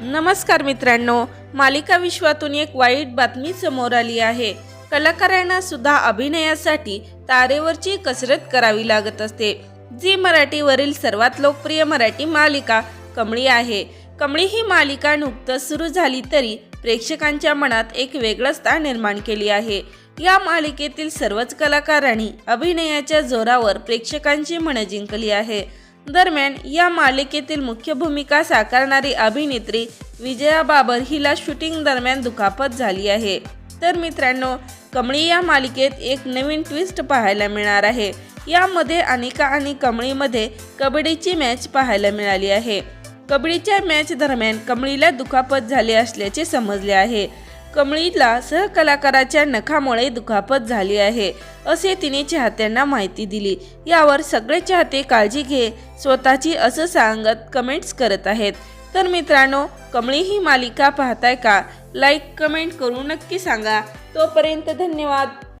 नमस्कार मित्रांनो मालिका विश्वातून एक वाईट बातमी समोर आली आहे. कलाकारांना सुद्धा अभिनयासाठी तारेवरची कसरत करावी लागत असते. जी मराठीवरील सर्वात लोकप्रिय मराठी मालिका कमळी आहे. कमळी ही मालिका नुकतंच सुरू झाली तरी प्रेक्षकांच्या मनात एक वेगळं स्थान निर्माण केली आहे. या मालिकेतील सर्वच कलाकारांनी अभिनयाच्या जोरावर प्रेक्षकांची मनं जिंकली आहे. दरम्यान या मालिकेतील मुख्य भूमिका साकारणारी अभिनेत्री विजया बाबर हिला शूटिंग दरम्यान दुखापत झाली आहे. तर मित्रांनो कमळी या मालिकेत एक नवीन ट्विस्ट पाहायला मिळणार आहे. यामध्ये अनिका आणि कमळीमध्ये कबड्डीची मॅच पाहायला मिळाली आहे. कबड्डीच्या मॅच दरम्यान कमळीला दुखापत झाली असल्याचे समजले आहे. कमळीला सहकलाकाराच्या नखामुळे दुखापत झाली आहे असे तिने चाहत्यांना माहिती दिली. यावर सगळे चाहते काळजी घे स्वतःची असं सांगत कमेंट्स करत आहेत. तर मित्रांनो कमळी ही मालिका पाहताय का? लाईक कमेंट करून नक्की सांगा. तोपर्यंत धन्यवाद.